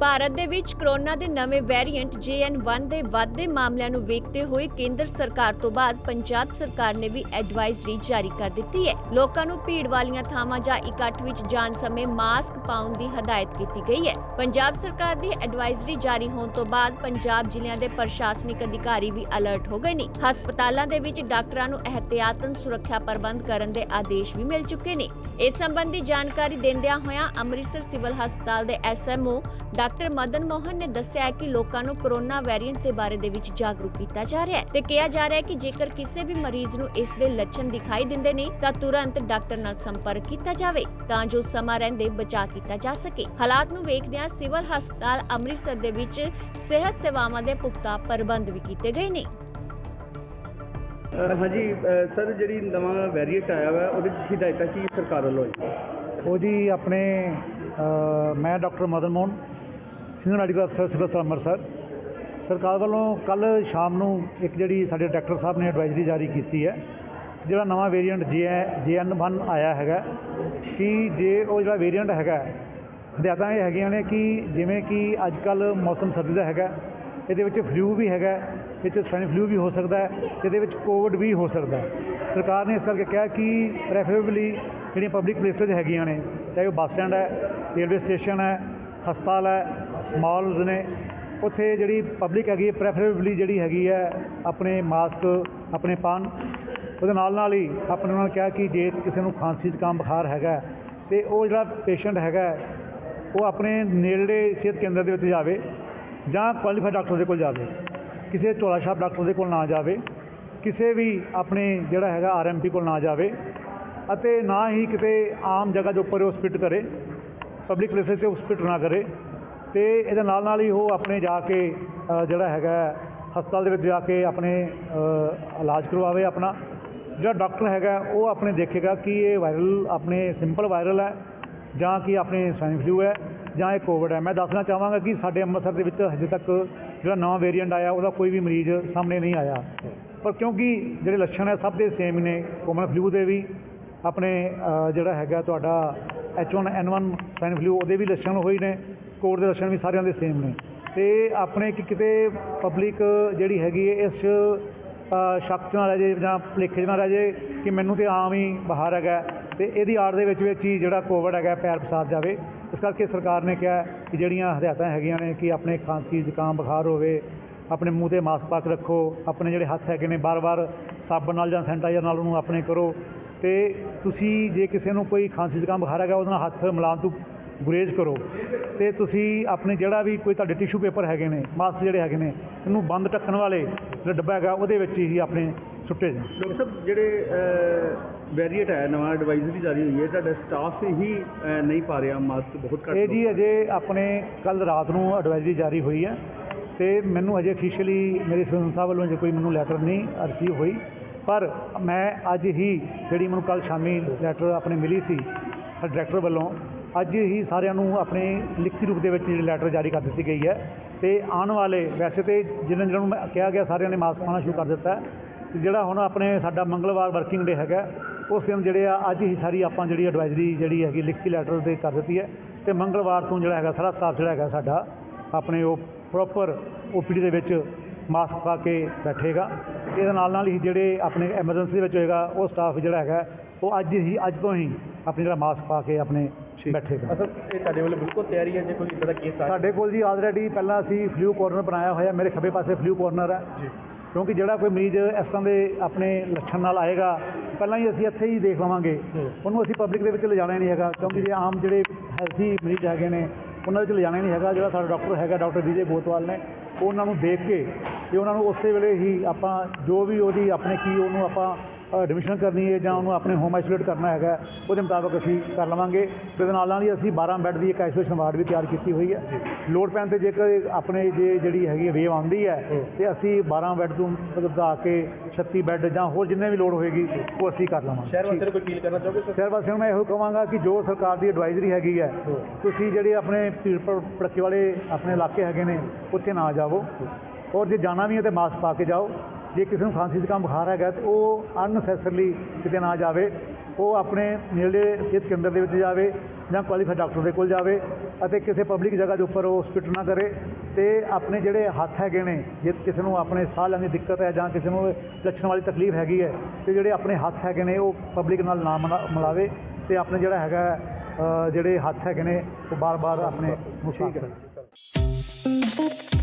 ਭਾਰਤ ਦੇ ਵਿੱਚ ਕਰੋਨਾ ਦੇ ਨਵੇਂ ਵੈਰੀਐਂਟ JN1 ਦੇ ਵੱਧਦੇ ਮਾਮਲਿਆਂ ਨੂੰ ਵੇਖਦੇ ਹੋਏ ਕੇਂਦਰ ਸਰਕਾਰ ਤੋਂ ਬਾਅਦ ਪੰਜਾਬ ਸਰਕਾਰ ਨੇ ਵੀ ਐਡਵਾਈਜ਼ਰੀ ਜਾਰੀ ਕਰ ਦਿੱਤੀ ਹੈ। ਲੋਕਾਂ ਨੂੰ ਭੀੜ ਵਾਲੀਆਂ ਥਾਵਾਂ ਜਾਂ ਇਕੱਠ ਵਿੱਚ ਜਾਣ ਸਮੇਂ ਮਾਸਕ ਪਾਉਣ ਦੀ ਹਦਾਇਤ ਕੀਤੀ ਗਈ ਹੈ। ਪੰਜਾਬ ਸਰਕਾਰ ਦੀ ਐਡਵਾਈਜ਼ਰੀ ਜਾਰੀ ਹੋਣ ਤੋਂ ਬਾਅਦ ਪੰਜਾਬ ਜ਼ਿਲ੍ਹਿਆਂ ਦੇ ਪ੍ਰਸ਼ਾਸਨਿਕ ਅਧਿਕਾਰੀ ਵੀ ਅਲਰਟ ਹੋ ਗਏ ਨੇ। ਹਸਪਤਾਲਾਂ ਦੇ ਵਿੱਚ ਡਾਕਟਰਾਂ ਨੂੰ ਅਹਤਿਆਤਨ ਸੁਰੱਖਿਆ ਪ੍ਰਬੰਧ ਕਰਨ ਦੇ ਆਦੇਸ਼ ਵੀ ਮਿਲ ਚੁੱਕੇ ਨੇ। ਇਸ ਸੰਬੰਧੀ ਜਾਣਕਾਰੀ ਦਿੰਦਿਆਂ ਹੋਇਆਂ ਅੰਮ੍ਰਿਤਸਰ ਸਿਵਲ ਹਸਪਤਾਲ ਦੇ ਐਸਐਮਓ ਡਾਕਟਰ ਮਦਨ ਮੋਹਨ ਨੇ ਦੱਸਿਆ ਕਿ ਲੋਕਾਂ ਨੂੰ ਕੋਰੋਨਾ ਵੈਰੀਐਂਟ ਦੇ ਬਾਰੇ ਦੇ ਵਿੱਚ ਜਾਗਰੂਕ ਕੀਤਾ ਜਾ ਰਿਹਾ ਹੈ ਤੇ ਕਿਹਾ ਜਾ ਰਿਹਾ ਹੈ ਕਿ ਜੇਕਰ ਕਿਸੇ ਵੀ ਮਰੀਜ਼ ਨੂੰ ਇਸ ਦੇ ਲੱਛਣ ਦਿਖਾਈ ਦਿੰਦੇ ਨੇ ਤਾਂ ਤੁਰੰਤ ਡਾਕਟਰ ਨਾਲ ਸੰਪਰਕ ਕੀਤਾ ਜਾਵੇ ਤਾਂ ਜੋ ਸਮਾਂ ਰਹਿੰਦੇ ਬਚਾਅ ਕੀਤਾ ਜਾ ਸਕੇ। ਹਾਲਾਤ ਨੂੰ ਵੇਖਦਿਆਂ ਸਿਵਲ ਹਸਪਤਾਲ ਅੰਮ੍ਰਿਤਸਰ ਦੇ ਵਿੱਚ ਸਿਹਤ ਸੇਵਾਵਾਂ ਦੇ ਪੁਖਤਾ ਪ੍ਰਬੰਧ ਵੀ ਕੀਤੇ ਗਏ ਨੇ। ਹਾਂਜੀ ਸਰ ਜਿਹੜੀ ਨਵਾਂ ਵੈਰੀਐਂਟ ਆਇਆ ਵਾ ਉਹਦੇ ਵਿੱਚ ਹਦਾਇਤਾਂ ਕੀ ਸਰਕਾਰ ਵੱਲੋਂ ਹੈ ਉਹ ਜੀ ਆਪਣੇ ਮੈਂ doctor Madan Mohan senior medical ਅਫਸਰ ਸਿਵਲ ਅੰਮ੍ਰਿਤਸਰ। ਸਰਕਾਰ ਵੱਲੋਂ ਕੱਲ ਸ਼ਾਮ ਨੂੰ ਇੱਕ ਜਿਹੜੀ ਸਾਡੇ ਡਾਕਟਰ ਸਾਹਿਬ ਨੇ ਐਡਵਾਈਜ਼ਰੀ ਜਾਰੀ ਕੀਤੀ ਹੈ, ਜਿਹੜਾ ਨਵਾਂ ਵੇਰੀਐਂਟ ਜੇ ਐਨ 1 ਆਇਆ ਹੈਗਾ, ਕਿ ਜੇ ਉਹ ਜਿਹੜਾ ਵੇਰੀਐਂਟ ਹੈਗਾ, ਹਦਾਇਤਾਂ ਇਹ ਹੈਗੀਆਂ ਨੇ ਕਿ ਜਿਵੇਂ ਕਿ ਅੱਜ ਕੱਲ ਮੌਸਮ ਸਰਦੀ ਦਾ ਹੈਗਾ, ਇਹਦੇ ਵਿੱਚ ਫਲੂ ਵੀ ਹੈਗਾ, ਇਹ 'ਚ ਸਵੈਨ ਫਲੂ ਵੀ ਹੋ ਸਕਦਾ ਹੈ, ਇਹਦੇ ਵਿੱਚ ਕੋਵਿਡ ਵੀ ਹੋ ਸਕਦਾ ਹੈ। ਸਰਕਾਰ ਨੇ ਇਸ ਕਰਕੇ ਕਿਹਾ ਕਿ ਪ੍ਰੈਫਰੇਬਲੀ ਜਿਹੜੀਆਂ ਪਬਲਿਕ ਪਲੇਸਿਸ ਹੈਗੀਆਂ ਨੇ, ਚਾਹੇ ਉਹ ਬੱਸ ਸਟੈਂਡ ਹੈ, ਰੇਲਵੇ ਸਟੇਸ਼ਨ ਹੈ, ਹਸਪਤਾਲ ਹੈ ਮਾਲਸ ਨੇ, ਉੱਥੇ ਜਿਹੜੀ ਪਬਲਿਕ ਹੈਗੀ ਪ੍ਰੈਫਰੇਬਲੀ ਜਿਹੜੀ ਹੈਗੀ ਹੈ, ਆਪਣੇ ਮਾਸਕ ਆਪਣੇ ਪਾਨ। ਉਹਦੇ ਨਾਲ ਨਾਲ ਹੀ ਆਪਣੇ ਉਹਨਾਂ ਨੇ ਕਿਹਾ ਕਿ ਜੇ ਕਿਸੇ ਨੂੰ ਖਾਂਸੀ ਜ਼ੁਕਾਮ ਬੁਖਾਰ ਹੈਗਾ ਤੇ ਉਹ ਜਿਹੜਾ ਪੇਸ਼ੈਂਟ ਹੈਗਾ ਉਹ ਆਪਣੇ ਨੇੜਲੇ ਸਿਹਤ ਕੇਂਦਰ ਦੇ ਵਿੱਚ ਜਾਵੇ, ਜਾਂ ਕੁਆਲੀਫਾਈਡ ਡਾਕਟਰ ਦੇ ਕੋਲ ਜਾਵੇ। ਕਿਸੇ ਝੋਲਾ ਛਾਪ ਡਾਕਟਰ ਦੇ ਕੋਲ ਨਾ ਜਾਵੇ, ਕਿਸੇ ਵੀ ਆਪਣੇ ਜਿਹੜਾ ਹੈਗਾ ਆਰਐਮਪੀ ਕੋਲ ਨਾ ਜਾਵੇ, ਅਤੇ ਨਾ ਹੀ ਕਿਤੇ ਆਮ ਜਗ੍ਹਾ ਦੇ ਉੱਪਰ ਉਹ ਸਪਿਟ ਕਰੇ ਪਬਲਿਕ ਪਲੇਸਿਸ ਤੇ ਉਹ ਸਪਿਟ ਨਾ ਕਰੇ। ਤੇ ਇਹਦੇ ਨਾਲ ਨਾਲ ਹੀ ਉਹ ਆਪਣੇ ਜਾ ਕੇ ਜਿਹੜਾ ਹੈਗਾ ਹਸਪਤਾਲ ਦੇ ਵਿੱਚ ਜਾ ਕੇ ਆਪਣੇ ਇਲਾਜ ਕਰਵਾਵੇ ਆਪਣਾ। ਜਿਹੜਾ ਡਾਕਟਰ ਹੈਗਾ ਉਹ ਆਪਣੇ ਦੇਖੇਗਾ ਕਿ ਇਹ ਵਾਇਰਲ ਆਪਣੇ ਸਿੰਪਲ ਵਾਇਰਲ ਹੈ, ਜਾਂ ਕਿ ਆਪਣੇ ਸਵਾਈਨ ਫਲੂ ਹੈ, ਜਾਂ ਇਹ ਕੋਵਿਡ ਹੈ। ਮੈਂ ਦੱਸਣਾ ਚਾਹਾਂਗਾ ਕਿ ਸਾਡੇ ਅੰਮ੍ਰਿਤਸਰ ਦੇ ਵਿੱਚ ਹਜੇ ਤੱਕ ਜਿਹੜਾ ਨਵਾਂ ਵੇਰੀਐਂਟ ਆਇਆ, ਉਹਦਾ ਕੋਈ ਵੀ ਮਰੀਜ਼ ਸਾਹਮਣੇ ਨਹੀਂ ਆਇਆ। ਪਰ ਕਿਉਂਕਿ ਜਿਹੜੇ ਲੱਛਣ ਹੈ, ਸਭ ਦੇ ਸੇਮ ਨੇ ਕੋਮਨ ਫਲੂ ਦੇ ਵੀ। ਆਪਣੇ ਜਿਹੜਾ ਹੈਗਾ ਤੁਹਾਡਾ H1N1 ਸਵਾਈਨ ਫਲੂ ਉਹਦੇ ਵੀ ਲੱਛਣ ਹੋਈ ਨੇ। ਕੋਵਿਡ ਦੇ ਦਰਸ਼ਨ ਵੀ ਸਾਰਿਆਂ ਦੇ ਸੇਮ ਨੇ। ਤੇ ਆਪਣੇ ਕਿ ਕਿਤੇ ਪਬਲਿਕ ਜਿਹੜੀ ਹੈਗੀ ਹੈ ਇਸ ਅ, ਸ਼ੱਕ 'ਚ ਨਾ ਰਹਿ ਜੇ ਜਾਂ ਭੁਲੇਖੇ 'ਚ ਨਾ ਰਹਿ ਜੇ ਕਿ ਮੈਨੂੰ ਤੇ ਆਮ ਹੀ ਬਾਹਰ ਹੈਗਾ। ਤੇ ਇਹਦੀ ਆੜ ਦੇ ਵਿੱਚ ਵਿੱਚ ਹੀ ਜਿਹੜਾ ਕੋਵਿਡ ਹੈਗਾ ਪੈਰ ਫਸਾਦ ਜਾਵੇ। ਇਸ ਕਰਕੇ ਸਰਕਾਰ ਨੇ ਕਿਹਾ ਕਿ ਜਿਹੜੀਆਂ ਹਦਾਇਤਾਂ ਹੈਗੀਆਂ ਨੇ ਕਿ ਆਪਣੇ ਖਾਂਸੀ ਜ਼ੁਕਾਮ ਬੁਖਾਰ ਹੋਵੇ ਆਪਣੇ ਮੂੰਹ ਤੇ ਮਾਸਕ ਪਾ ਕੇ ਰੱਖੋ ਆਪਣੇ ਜਿਹੜੇ ਹੱਥ ਹੈਗੇ ਨੇ ਬਾਰ-ਬਾਰ ਸਾਬਣ ਨਾਲ ਜਾਂ ਸੈਨੀਟਾਈਜ਼ਰ ਨਾਲ ਉਹਨੂੰ ਆਪਣੇ ਕਰੋ। ਤੇ ਤੁਸੀਂ ਜੇ ਕਿਸੇ ਨੂੰ ਕੋਈ ਖਾਂਸੀ ਜ਼ੁਕਾਮ ਬੁਖਾਰ ਹੈਗਾ ਉਹਦੇ ਨਾਲ ਹੱਥ ਮਿਲਾਉਣ ਤੋਂ ਗੁਰੇਜ਼ ਕਰੋ ਤੇ ਤੁਸੀਂ ਆਪਣੇ ਜਿਹੜਾ ਵੀ ਕੋਈ ਤੁਹਾਡੇ ਟਿਸ਼ੂ ਪੇਪਰ ਹੈਗੇ ਨੇ ਮਾਸਕ ਜਿਹੜੇ ਹੈਗੇ ਨੇ ਇਹਨੂੰ ਬੰਦ ਢੱਕਣ ਵਾਲੇ ਜਿਹੜਾ ਡੱਬਾ ਹੈਗਾ ਉਹਦੇ ਵਿੱਚ ਹੀ ਆਪਣੇ ਸੁੱਟੇ ਜਾਣ। ਡਾਕਟਰ ਸਾਹਿਬ ਜਿਹੜੇ ਵੈਰੀਐਂਟ ਆਇਆ ਨਵਾਂ ਐਡਵਾਈਜ਼ਰੀ ਜਾਰੀ ਹੋਈ ਹੈ ਤੁਹਾਡਾ ਸਟਾਫ ਹੀ ਨਹੀਂ ਪਾ ਰਿਹਾ ਮਾਸਕ ਬਹੁਤ ਘੱਟ ਇਹ ਜੀ ਅਜੇ ਆਪਣੇ ਕੱਲ ਰਾਤ ਨੂੰ ਐਡਵਾਈਜ਼ਰੀ ਜਾਰੀ ਹੋਈ ਹੈ ਤੇ ਮੈਨੂੰ ਅਜੇ ਅਫੀਸ਼ੀਅਲੀ ਮੇਰੇ ਸਿਵਲ ਸਾਹਿਬ ਵੱਲੋਂ ਜੇ ਕੋਈ ਮੈਨੂੰ ਲੈਟਰ ਨਹੀਂ ਰਿਸੀਵ ਹੋਈ ਪਰ ਮੈਂ ਅੱਜ ਹੀ ਜਿਹੜੀ ਮੈਨੂੰ ਕੱਲ ਸ਼ਾਮੀ ਲੈਟਰ ਆਪਣੇ ਮਿਲੀ ਸੀ ਡਾਇਰੈਕਟਰ ਵੱਲੋਂ ਅੱਜ ਹੀ ਸਾਰਿਆਂ ਨੂੰ ਆਪਣੇ ਲਿਖਤੀ ਰੂਪ ਦੇ ਵਿੱਚ ਜਿਹੜੀ ਲੈਟਰ ਜਾਰੀ ਕਰ ਦਿੱਤੀ ਗਈ ਹੈ। ਤੇ ਆਉਣ ਵਾਲੇ, ਵੈਸੇ ਤੇ ਜਿਹਨਾਂ ਜਿਹਨਾਂ ਨੂੰ ਕਿਹਾ ਗਿਆ, ਸਾਰਿਆਂ ਨੇ ਮਾਸਕ ਪਾਉਣਾ ਸ਼ੁਰੂ ਕਰ ਦਿੱਤਾ ਹੈ। ਤੇ ਜਿਹੜਾ ਹੁਣ ਆਪਣੇ ਸਾਡਾ ਮੰਗਲਵਾਰ ਵਰਕਿੰਗ ਡੇ ਹੈਗਾ, ਉਸ ਦਿਨ ਜਿਹੜੇ ਆ, ਅੱਜ ਹੀ ਸਾਰੀ ਆਪਾਂ ਜਿਹੜੀ ਐਡਵਾਈਜ਼ਰੀ ਜਿਹੜੀ ਹੈਗੀ, ਲਿਖਤੀ ਲੈਟਰ ਦੇ ਕਰ ਦਿੱਤੀ ਹੈ। ਤੇ ਮੰਗਲਵਾਰ ਤੋਂ ਜਿਹੜਾ ਹੈਗਾ, ਸਾਰਾ ਸਟਾਫ ਜਿਹੜਾ ਹੈਗਾ ਸਾਡਾ, ਆਪਣੇ ਉਹ ਪ੍ਰੋਪਰ ਓਪੀਡੀ ਦੇ ਵਿੱਚ ਮਾਸਕ ਪਾ ਕੇ ਬੈਠੇਗਾ। ਇਹਦੇ ਨਾਲ ਨਾਲ ਹੀ ਜਿਹੜੇ ਆਪਣੇ ਐਮਰਜੈਂਸੀ ਦੇ ਵਿੱਚ ਹੋਏਗਾ, ਉਹ ਸਟਾਫ ਜਿਹੜਾ ਹੈਗਾ, ਉਹ ਅੱਜ ਹੀ, ਅੱਜ ਤੋਂ ਹੀ ਆਪਣੇ ਜਿਹੜਾ ਮਾਸਕ ਪਾ ਕੇ ਆਪਣੇ ਬੈਠੇਗਾ ਅਸਲ ਇਹ ਤੁਹਾਡੇ ਵੱਲੋਂ ਬਿਲਕੁਲ ਤਿਆਰੀ ਹੈ ਜੇ ਕੋਈ ਇਦਾਂ ਦਾ ਕੇਸ ਆ ਸਾਡੇ ਕੋਲ ਜੀ ਆਲਰੇਡੀ ਪਹਿਲਾਂ ਅਸੀਂ ਫਲੂ ਕਾਰਨਰ ਬਣਾਇਆ ਹੋਇਆ ਮੇਰੇ ਖੱਬੇ ਪਾਸੇ ਫਲੂ ਕਾਰਨਰ ਹੈ ਜੀ। ਕਿਉਂਕਿ ਜਿਹੜਾ ਕੋਈ ਮਰੀਜ਼ ਇਸ ਤਰ੍ਹਾਂ ਦੇ ਆਪਣੇ ਲੱਛਣ ਨਾਲ ਆਏਗਾ ਪਹਿਲਾਂ ਹੀ ਅਸੀਂ ਇੱਥੇ ਹੀ ਦੇਖ ਲਵਾਂਗੇ। ਉਹਨੂੰ ਅਸੀਂ ਪਬਲਿਕ ਦੇ ਵਿੱਚ ਲਿਜਾਣਾ ਨਹੀਂ ਹੈਗਾ ਕਿਉਂਕਿ ਜੇ। ਆਮ ਜਿਹੜੇ ਹੈਲਥੀ ਮਰੀਜ਼ ਹੈਗੇ ਨੇ ਉਹਨਾਂ ਵਿੱਚ ਲਿਜਾਣਾ ਨਹੀਂ ਹੈਗਾ। ਜਿਹੜਾ ਸਾਡਾ ਡਾਕਟਰ ਹੈਗਾ ਡਾਕਟਰ ਵਿਜੇ ਬੋਤਵਾਲ ਨੇ ਉਹ ਉਹਨਾਂ ਨੂੰ ਦੇਖ ਕੇ ਤੇ ਉਹਨਾਂ ਨੂੰ ਉਸੇ ਵੇਲੇ ਹੀ ਆਪਾਂ ਜੋ ਵੀ ਉਹਦੀ ਆਪਣੇ ਕੀ ਉਹਨੂੰ ਆਪਾਂ ਐਡਮਿਸ਼ਨ ਕਰਨੀ ਹੈ ਜਾਂ ਉਹਨੂੰ ਆਪਣੇ ਹੋਮ ਆਈਸੋਲੇਟ ਕਰਨਾ ਹੈਗਾ ਉਹਦੇ ਮੁਤਾਬਕ ਅਸੀਂ ਕਰ ਲਵਾਂਗੇ। ਤੇ ਨਾਲ ਨਾਲ ਹੀ ਅਸੀਂ 12 ਬੈੱਡ ਦੀ ਇੱਕ ਆਈਸੋਲੇਸ਼ਨ ਵਾਰਡ ਵੀ ਤਿਆਰ ਕੀਤੀ ਹੋਈ ਹੈ। ਲੋਡ ਪੈਣ ਤੇ ਜੇਕਰ ਆਪਣੇ ਜੇ ਜਿਹੜੀ ਹੈਗੀ ਵੇਵ ਆਉਂਦੀ ਹੈ। ਤੇ ਅਸੀਂ 12 ਬੈੱਡ ਤੋਂ ਵਧਾ ਕੇ 36 ਬੈੱਡ ਜਾਂ ਹੋਰ ਜਿੰਨੇ ਵੀ ਲੋਡ ਹੋਏਗੀ ਉਹ ਅਸੀਂ ਕਰ ਲਵਾਂਗੇ। ਸ਼ਹਿਰ ਵਾਸੀਆਂ ਨੂੰ ਕੋਈ ਅਪੀਲ ਕਰਨਾ ਚਾਹੋਗੇ ਸਰ? ਸ਼ਹਿਰ ਵਾਸੀਆਂ ਨੂੰ ਮੈਂ ਇਹੋ ਕਹਾਂਗਾ ਕਿ ਜੋ ਸਰਕਾਰ ਦੀ ਐਡਵਾਈਜ਼ਰੀ ਹੈਗੀ ਹੈ। ਤੁਸੀਂ ਜਿਹੜੇ ਆਪਣੇ ਭੜ- ਭੜੱਕੇ ਵਾਲੇ ਆਪਣੇ ਇਲਾਕੇ ਹੈਗੇ ਨੇ ਉੱਥੇ ਨਾ ਜਾਵੋ। ਔਰ ਜੇ ਜਾਣਾ ਵੀ ਹੈ ਤੇ ਮਾਸਕ ਪਾ ਕੇ ਜਾਓ। ਜੇ ਕਿਸੇ ਨੂੰ ਖਾਂਸੀ ਜ਼ੁਕਾਮ ਬੁਖਾਰ ਹੈਗਾ ਤੇ ਉਹ ਅਨਨੈਸੈਸਰਲੀ ਕਿਤੇ ਨਾ ਜਾਵੇ ਉਹ ਆਪਣੇ ਨੇੜੇ ਸਿਹਤ ਕੇਂਦਰ ਦੇ ਵਿੱਚ ਜਾਵੇ ਜਾਂ ਕੁਆਲੀਫਾਈਡ ਡਾਕਟਰ ਦੇ ਕੋਲ ਜਾਵੇ ਅਤੇ ਕਿਸੇ ਪਬਲਿਕ ਜਗ੍ਹਾ ਦੇ ਉੱਪਰ ਉਹ ਸਪਿਟ ਨਾ ਕਰੇ ਤੇ ਆਪਣੇ ਜਿਹੜੇ ਹੱਥ ਹੈਗੇ ਨੇ ਜੇ ਕਿਸੇ ਨੂੰ ਆਪਣੇ ਸਾਹ ਲੈਣ ਦੀ ਦਿੱਕਤ ਹੈ ਜਾਂ ਕਿਸੇ ਨੂੰ ਲੱਛਣ ਵਾਲੀ ਤਕਲੀਫ ਹੈਗੀ ਹੈ ਤੇ ਜਿਹੜੇ ਆਪਣੇ ਹੱਥ ਹੈਗੇ ਨੇ ਉਹ ਪਬਲਿਕ ਨਾਲ ਨਾ ਮਿਲਾ- ਮਿਲਾਵੇ ਤੇ ਆਪਣੇ ਜਿਹੜਾ ਹੈਗਾ ਜਿਹੜੇ ਹੱਥ ਹੈਗੇ ਨੇ ਉਹ ਬਾਰ-ਬਾਰ ਆਪਣੇ ਕਰੇ